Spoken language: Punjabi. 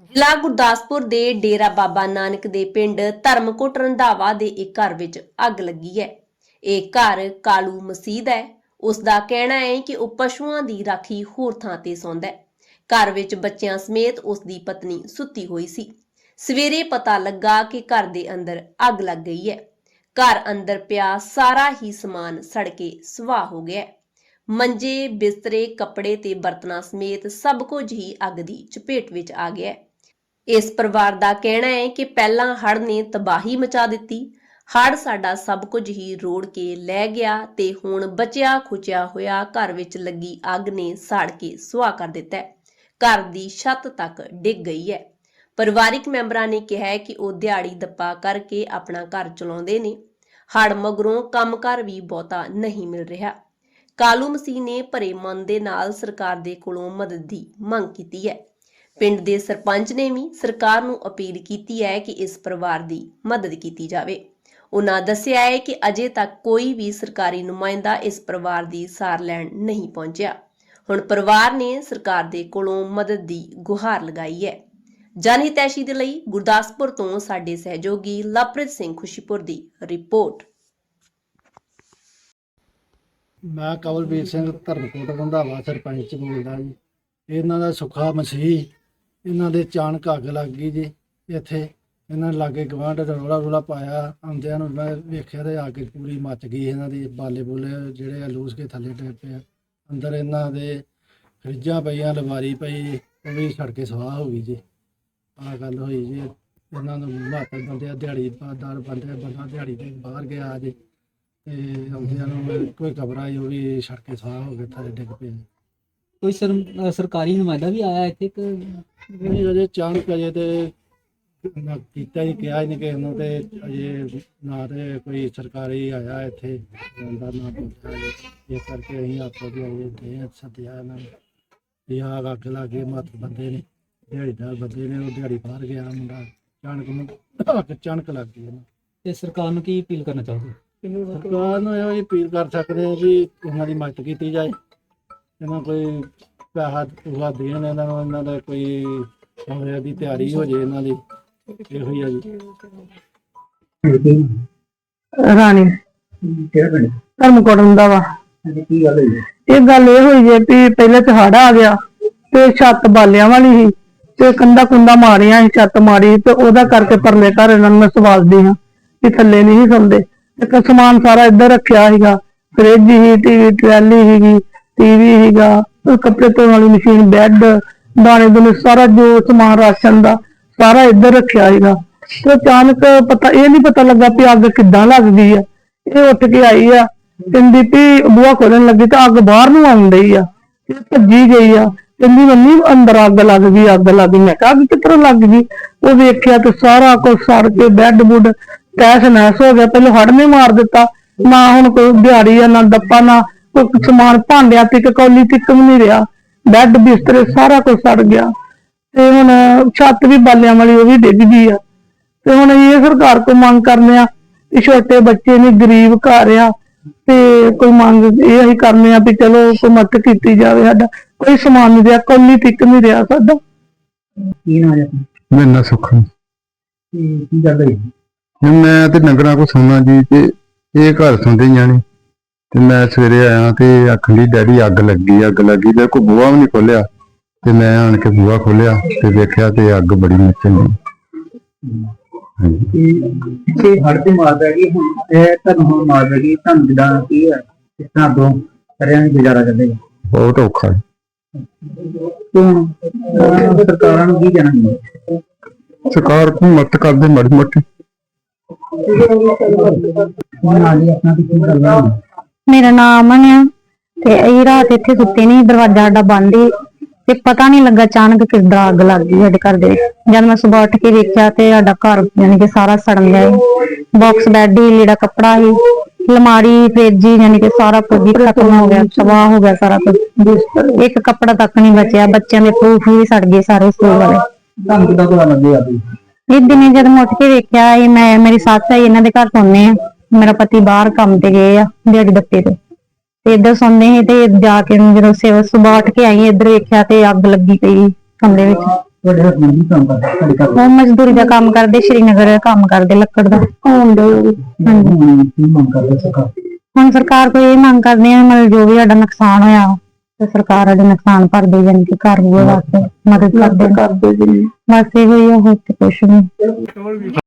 ਜ਼ਿਲ੍ਹਾ ਗੁਰਦਾਸਪੁਰ ਦੇ ਡੇਰਾ ਬਾਬਾ ਨਾਨਕ ਦੇ ਪਿੰਡ ਧਰਮਕੋਟ ਰੰਧਾਵਾ ਦੇ ਇੱਕ ਘਰ ਵਿੱਚ ਅੱਗ ਲੱਗੀ ਹੈ। ਇਹ ਘਰ ਕਾਲੂ ਮਸੀਦ ਹੈ। ਉਸ ਦਾ ਕਹਿਣਾ ਹੈ ਕਿ ਉਹ ਪਸ਼ੂਆਂ ਦੀ ਰਾਖੀ ਹੋਰ ਥਾਂ ਤੇ ਸੌਂਦਾ ਹੈ। ਘਰ ਵਿੱਚ ਬੱਚਿਆਂ ਸਮੇਤ ਉਸ ਦੀ ਪਤਨੀ ਸੁੱਤੀ ਹੋਈ ਸੀ। ਸਵੇਰੇ ਪਤਾ ਲੱਗਾ ਕਿ ਘਰ ਦੇ ਅੰਦਰ ਅੱਗ ਲੱਗ ਗਈ ਹੈ। ਘਰ ਅੰਦਰ ਪਿਆ ਸਾਰਾ ਹੀ ਸਮਾਨ ਸੜ ਕੇ ਸੁਆਹ ਹੋ ਗਿਆ ਮੰਜੇ, ਬਿਸਤਰੇ, ਕੱਪੜੇ ਤੇ ਬਰਤਨਾਂ ਸਮੇਤ ਸਭ ਕੁਝ ਹੀ ਅੱਗ ਦੀ ਚਪੇਟ ਵਿੱਚ ਆ ਗਿਆ ਹੈ। ਇਸ ਪਰਿਵਾਰ ਦਾ ਕਹਿਣਾ ਹੈ ਕਿ ਪਹਿਲਾਂ ਹੜ੍ਹ ਨੇ ਤਬਾਹੀ ਮਚਾ ਦਿੱਤੀ। ਹੜ੍ਹ ਸਾਡਾ ਸਭ ਕੁਝ ਹੀ ਰੋੜ ਕੇ ਲੈ ਗਿਆ ਤੇ ਹੁਣ ਬਚਿਆ ਖੁਚਿਆ ਹੋਇਆ ਘਰ ਵਿੱਚ ਲੱਗੀ ਅੱਗ ਨੇ ਸਾੜ ਕੇ ਸੁਆਹ ਕਰ ਦਿੱਤਾ ਘਰ ਦੀ ਛੱਤ ਤੱਕ ਡਿੱਗ ਗਈ ਹੈ। ਪਰਿਵਾਰਿਕ ਮੈਂਬਰਾਂ ਨੇ ਕਿਹਾ ਹੈ ਕਿ ਉਹ ਦਿਹਾੜੀ ਦੱਪਾ ਕਰਕੇ ਆਪਣਾ ਘਰ ਚਲਾਉਂਦੇ ਨੇ। ਹੜ੍ਹ ਮਗਰੋਂ ਕੰਮਕਾਰ ਵੀ ਬਹੁਤਾ ਨਹੀਂ ਮਿਲ ਰਿਹਾ। ਕਾਲੂ ਮਸੀਹ ਨੇ ਭਰੇ ਮਨ ਦੇ ਨਾਲ ਸਰਕਾਰ ਦੇ ਕੋਲੋਂ ਮਦਦ ਦੀ ਮੰਗ ਕੀਤੀ ਹੈ। ਪਿੰਡ ਦੇ ਸਰਪੰਚ ਨੇ ਵੀ ਸਰਕਾਰ ਨੂੰ ਅਪੀਲ ਕੀਤੀ ਹੈ ਕਿ ਇਸ ਪਰਿਵਾਰ ਦੀ ਮਦਦ ਕੀਤੀ ਜਾਵੇ। ਉਹਨਾਂ ਦੱਸਿਆ ਹੈ ਕਿ ਅਜੇ ਤੱਕ ਕੋਈ ਵੀ ਸਰਕਾਰੀ ਨੁਮਾਇੰਦਾ ਇਸ ਪਰਿਵਾਰ ਦੀ ਸਾਰ ਲੈਣ ਨਹੀਂ ਪਹੁੰਚਿਆ। ਹੁਣ ਪਰਿਵਾਰ ਨੇ ਸਰਕਾਰ ਦੇ ਕੋਲੋਂ ਮਦਦ ਦੀ ਗੁਹਾਰ ਲਗਾਈ ਹੈ। ਜਨਹਿਤੈਸ਼ੀ ਦੇ ਲਈ ਗੁਰਦਾਸਪੁਰ ਤੋਂ ਸਾਡੇ ਸਹਿਯੋਗੀ ਲਵਪ੍ਰੀਤ ਸਿੰਘ ਖੁਸ਼ੀਪੁਰ ਦੀ ਰਿਪੋਰਟ। ਮੈਂ ਕਵਲਵੀਰ ਸਿੰਘ ਧਰਮਕੋਟ ਰੰਧਾਵਾ ਸਰਪੰਚ ਬੋਲਦਾ ਜੀ। ਇਹਨਾਂ ਦਾ ਸੁੱਖਾ ਮਸੀਹ ਇਹਨਾਂ ਦੇ ਚਾਣਕ ਅੱਗ ਲੱਗ ਗਈ ਜੀ। ਇੱਥੇ ਇਹਨਾਂ ਲਾਗੇ ਗਵਾਂਢ ਦਾ ਰੋਲਾ ਰੋਲਾ ਪਾਇਆ। ਆਉਂਦਿਆਂ ਨੂੰ ਮੈਂ ਵੇਖਿਆ ਤੇ ਅੱਗ ਪੂਰੀ ਮੱਚ ਗਈ ਇਹਨਾਂ ਦੀ। ਬਾਲੇ ਬੁਲੇ ਜਿਹੜੇ ਆ ਲੂਸ ਕੇ ਥੱਲੇ ਡਿੱਗ ਪਏ ਅੰਦਰ ਇਹਨਾਂ ਦੇ ਫਰਿੱਜਾਂ ਪਈਆਂ ਲਵਾਰੀ ਪਈ ਉਹ ਵੀ ਸੜ ਕੇ ਸਵਾਹ ਹੋ ਗਈ ਜੀ। ਆਹ ਗੱਲ ਹੋਈ ਜੀ। ਇਹਨਾਂ ਨੂੰ ਮਾਤਰ ਬੰਦੇ ਆ, ਦਿਹਾੜੀ ਦਾਰ ਬੰਦੇ ਬੰਦਾ ਦਿਹਾੜੀ ਤੇ ਬਾਹਰ ਗਿਆ ਜੀ। ਤੇ ਆਉਂਦਿਆਂ ਨੂੰ ਕੋਈ ਖਬਰ ਆਈ ਉਹ ਵੀ ਸੜ ਕੇ ਸਵਾਹ ਹੋ ਗਏ ਥੱਲੇ ਡਿੱਗ ਪਏ ਕੋਈ ਸਰ ਸਰਕਾਰੀ ਨੁਮਾਇੰਦਾ ਵੀ ਆਇਆ ਇੱਥੇ ਕਿ ਨਹੀਂ ਅਜੇ ਚਾਣਕ ਅਜੇ ਤੇ ਨਾ ਕੀਤਾ ਹੀ ਕਿਹਾ ਹੀ ਨਹੀਂ ਕਿਸੇ ਨੂੰ ਤੇ ਅਜੇ ਨਾ ਤੇ ਕੋਈ ਸਰਕਾਰੀ ਆਇਆ ਇੱਥੇ ਬੰਦਾ ਨਾ ਪਹੁੰਚਿਆ ਜੀ। ਇਸ ਕਰਕੇ ਅਸੀਂ ਆਪੋ ਦੀ ਅਜੇ ਦੇ ਸੱਦਿਆ ਇਹਨਾਂ ਨੂੰ। ਵੀ ਆਹ ਅੱਗ ਲੱਗੇ ਮਤ ਬੰਦੇ ਨੇ ਦਿਹਾੜੀਦਾਰ ਬੰਦੇ ਨੇ ਉਹ ਦਿਹਾੜੀ ਬਾਹਰ ਗਿਆ ਮੁੰਡਾ। ਚਾਣਕ ਨੂੰ ਅੱਗ ਚਾਣਕ ਲੱਗ ਗਈ ਇਹਨੂੰ ਤੇ ਸਰਕਾਰ ਨੂੰ ਕੀ ਅਪੀਲ ਕਰਨਾ ਚਾਹੋਗੇ? ਸਰਕਾਰ ਨੂੰ ਇਹੋ ਅਪੀਲ ਕਰ ਸਕਦੇ ਹਾਂ ਵੀ ਇਹਨਾਂ ਦੀ ਮਦਦ ਕੀਤੀ ਜਾਏ। ਇਹਨਾਂ ਕੋਈ ਪੈਸਾ ਪੂਰਾ ਦੇਣ ਇਹਨਾਂ ਨੂੰ ਇਹਨਾਂ ਦਾ ਕੋਈ ਕਮਰੇ ਦੀ ਤਿਆਰੀ ਹੋ ਜੇ ਇਹਨਾਂ ਦੀ ਇਹੋ ਹੀ ਆ ਜੀ। ਰਾਣੀ ਕਿਹੜਾ ਪਿੰਡ? ਧਰਮਕੋਟ ਹੁੰਦਾ ਵਾ। ਹਾਂਜੀ ਕੀ ਗੱਲ ਹੋਈ? ਹੈ? ਇਹ ਗੱਲ ਇਹ ਹੋਈ ਜੇ ਵੀ ਪਹਿਲੇ ਤੇ ਹੜ ਆ ਗਿਆ ਤੇ ਛੱਤ ਬਾਲਿਆਂ ਵਾਲੀ ਸੀ ਤੇ ਕੰਦਾ ਕੁੰਦਾ ਮਾਰੀਆਂ ਸੀ ਛੱਤ ਮਾਰੀ ਤੇ ਉਹਦਾ ਕਰਕੇ ਪਰਲੇ ਘਰ ਇਹਨਾਂ ਨੂੰ ਮੈਂ ਸਵਾਲਦੀ ਹਾਂ ਕਿ ਥੱਲੇ ਨਹੀਂ ਸੀ ਸੌਂਦੇ। ਤੇ ਕ- ਸਮਾਨ ਸਾਰਾ ਇੱਧਰ ਰੱਖਿਆ ਸੀਗਾ ਫ੍ਰਿਜ ਸੀ ਟੀਵੀ ਟਰੈਲੀ ਸੀਗੀ ਟੀਵੀ ਸੀਗਾ, ਕੱਪੜੇ ਧੋਣ ਵਾਲੀ ਮਸ਼ੀਨ ਬੈੱਡ ਦਾਣੇ ਦੁਨੇ ਸਾਰਾ ਜੋ ਸਮਾਨ ਰਾਸ਼ਨ ਦਾ, ਸਾਰਾ ਇੱਧਰ ਰੱਖਿਆ ਸੀਗਾ। ਤੇ ਅਚਾਨਕ ਪਤਾ, ਇਹ ਨਹੀਂ ਪਤਾ ਲੱਗਾ ਵੀ ਅੱਗ ਕਿੱਦਾਂ ਲੱਗ ਗਈ ਆ। ਇਹ ਉੱਠ ਕੇ ਆਈ ਆ, ਕਹਿੰਦੀ ਵੀ ਬੂਹਾ ਖੋਲਣ ਲੱਗੀ ਤਾਂ ਅੱਗ ਬਾਹਰ ਨੂੰ ਆਉਂਦੀ ਆ। ਇਹ ਭੱਜੀ ਗਈ ਆ। ਕਹਿੰਦੀ, ਮੰਮੀ, ਅੰਦਰ ਅੱਗ ਲੱਗ ਗਈ, ਅੱਗ ਲੱਗ ਗਈ। ਮੈਂ ਕਿਹਾ, ਅੱਗ ਕਿੱਧਰੋਂ ਲੱਗ ਗਈ? ਉਹ ਵੇਖਿਆ ਤੇ ਸਾਰਾ ਕੁਝ ਸੜ ਕੇ ਬੈੱਡ ਬੁੱਡ ਤੈਸ ਨੈਸ ਹੋ ਗਿਆ। ਪਹਿਲਾਂ ਹੜ ਨੇ ਮਾਰ ਦਿੱਤਾ। ਨਾ ਹੁਣ ਕੋਈ ਦਿਹਾੜੀ ਆ, ਨਾ ਦੱਪਾ, ਨਾ ਕੋਈ ਸਮਾਨ ਭਾਂਡਿਆਂ ਤੱਕ ਕੌਲੀ ਤੱਕ ਵੀ ਨਹੀਂ ਰਿਹਾ ਬੈੱਡ ਬਿਸਤਰੇ ਸਾਰਾ ਕੁਝ ਸੜ ਗਿਆ। ਤੇ ਹੁਣ ਛੱਤ ਵੀ ਬਾਲਿਆਂ ਵਾਲੀ ਉਹ ਵੀ ਡਿੱਗ ਗਈ ਆ। ਤੇ ਹੁਣ ਅਸੀਂ ਇਹ ਸਰਕਾਰ ਕੋਲ ਮੰਗ ਕਰਨੇ ਆ ਕਿ ਛੋਟੇ ਬੱਚੇ ਨੇ ਗਰੀਬ ਘਰ ਆ ਤੇ ਕੋਈ ਮੰਗ ਇਹ ਅਸੀਂ ਕਰਨੇ ਆ ਵੀ ਚਲੋ ਕੋਈ ਮਦਦ ਕੀਤੀ ਜਾਵੇ ਸਾਡਾ। ਕੋਈ ਸਮਾਨ ਨਹੀਂ ਰਿਹਾ ਕੋਲੀ ਟਿਕ ਨਹੀਂ ਰਿਹਾ ਸਾਡਾ ਕੀ? ਮੇਰਾ ਨਾਂ ਸੁੱਖ ਹੈ। ਕੀ ਕੀ ਗੱਲ ਹੋਈ? ਹੁਣ ਮੈਂ ਤੇ ਨਗਰਾਂ ਕੋ ਸੌਣਾ ਜੀ ਤੇ ਇਹ ਘਰ ਸੁਣਦੇ ਜਾਣੇ ਤੇ ਮੈਂ ਸਵੇਰੇ ਆਇਆ ਤੇ ਆਖਣ ਦੀ ਡੈਡੀ ਅੱਗ ਲੱਗੀ ਅੱਗ ਲੱਗੀ। ਤੇ ਕੋ ਬੂਹਾ ਵੀ ਨਹੀਂ ਖੋਲਿਆ ਤੇ ਮੈਂ ਆਣ ਕੇ ਬੂਹਾ ਖੋਲਿਆ ਤੇ ਵੇਖਿਆ ਤੇ ਅੱਗ ਬੜੀ ਮੱਚਣ ਦੀ ਹਾਂਜੀ ਕੀ ਕਿ ਹੜ ਤੇ ਮਾਰ ਪੈ ਗਈ। ਹੁਣ ਇਹ ਤੁਹਾਨੂੰ ਹੁਣ ਮਾਰ ਪੈ ਗਈ। ਤੁਹਾਨੂੰ ਜਿੱਦਾਂ ਕੀ ਹੈ ਇਸ ਤਰ੍ਹਾਂ ਦੋ ਕਰਿਆ ਨਹੀਂ ਗੁਜ਼ਾਰਾ ਕਰਦੇ ਬਹੁਤ ਔਖਾ ਹੈ। ਤੇ ਸਰਕਾਰਾਂ ਨੂੰ ਕੀ ਕਹਿਣਾ ਚਾਹੁੰਦੇ? ਸਰਕਾਰ ਕੋ ਮਦਦ ਕਰਦੇ ਮਾੜੀ ਮੋਟੀ। ਆਪਣਾ ਕੀ ਕਰਨਾ? ਮੇਰਾ ਨਾਮ ਅਮਨ ਆ ਤੇ ਅਸੀਂ ਰਾਤ ਇੱਥੇ ਸੁੱਤੇ ਨਹੀਂ ਦਰਵਾਜ਼ਾ ਸਾਡਾ ਬੰਦ ਸੀ ਤੇ ਪਤਾ ਨਹੀਂ ਲੱਗਾ ਅਚਾਨਕ ਕਿੱਦਾਂ ਅੱਗ ਲੱਗ ਗਈ ਸਾਡੇ ਘਰ ਦੇ ਵਿੱਚ। ਜਦ ਮੈਂ ਸਵੇਰ ਉੱਠ ਕੇ ਵੇਖਿਆ ਤੇ ਸਾਡਾ ਘਰ ਯਾਨੀ ਕਿ ਸਾਰਾ ਸੜਨ ਗਿਆ ਸੀ। ਬਾਕਸ ਬੈੱਡ ਹੀ ਲੀੜਾ ਕੱਪੜਾ ਸੀ ਅਲਮਾਰੀ ਫ੍ਰਿਜ ਹੀ ਯਾਨੀ ਕਿ ਸਾਰਾ ਕੁਝ ਹੀ ਖਤਮ ਹੋ ਗਿਆ ਤਬਾਹ ਹੋ ਗਿਆ ਸਾਰਾ ਕੁਝ। ਇੱਕ ਕੱਪੜਾ ਤੱਕ ਨਹੀਂ ਬਚਿਆ ਬੱਚਿਆਂ ਦੇ ਪ੍ਰੂਫ ਵੀ ਸੜ ਗਏ ਸਾਰੇ ਸਕੂਲ ਵਾਲੇ। ਤੁਹਾਨੂੰ ਕਿੱਦਾਂ ਪਤਾ ਲੱਗਿਆ ਵੀ? ਇੱਕ ਦਿਨ ਜਦ ਮੈਂ ਉੱਠ ਕੇ ਵੇਖਿਆ ਇਹ ਮੈਂ ਮੇਰੀ ਸੱਸ ਹੈ ਇਹਨਾਂ ਦੇ ਘਰ ਸੌਂਦੇ ਆ ਮੇਰਾ ਪਤੀ ਬਾਹਰ ਕੰਮ ਤੇ ਗਏ ਆ ਦਿਹਾੜੀ ਦੱਪੇ ਤੇ। ਤੇ ਇੱਧਰ ਸੌਂਦੇ ਸੀ ਤੇ ਜਾ ਕੇ ਜਦੋਂ ਸਵੇਰ ਸੁਬਾਹ ਉੱਠ ਕੇ ਆਈ ਇੱਧਰ ਵੇਖਿਆ ਤੇ ਅੱਗ ਲੱਗੀ ਪਈ ਕਮਰੇ ਵਿੱਚ। ਤੁਹਾਡੇ ਹਸਬੰਦ ਵੀ ਕੰਮ ਕਰਦੇ? ਤੁਹਾਡੇ ਘਰ ਉਹ ਮਜ਼ਦੂਰੀ ਦਾ ਕੰਮ ਕਰਦੇ ਸ਼੍ਰੀਨਗਰ ਕੰਮ ਕਰਦੇ ਲੱਕੜ ਦਾ। ਆਉਂਦੇ ਹੁਣ ਕੀ ਮੰਗ ਕਰਦੇ ਸਰਕਾਰ? ਹੁਣ ਸਰਕਾਰ ਕੋਈ ਇਹ ਮੰਗ ਕਰਦੇ ਆ ਮਤਲਬ ਜੋ ਵੀ ਸਾਡਾ ਨੁਕਸਾਨ ਹੋਇਆ ਤੇ ਸਰਕਾਰ ਸਾਡੇ ਨੁਕਸਾਨ ਭਰ ਦੇ ਜਾਣੀ ਕਿ ਘਰ ਬੂਹੇ ਵਾਸਤੇ ਮਦਦ ਕਰਦੇ ਕਰਦੇ ਜੀ ਬਸ ਇਹੋ ਹੀ ਆ ਹੋਰ ਤੇ ਕੁਛ ਨਹੀਂ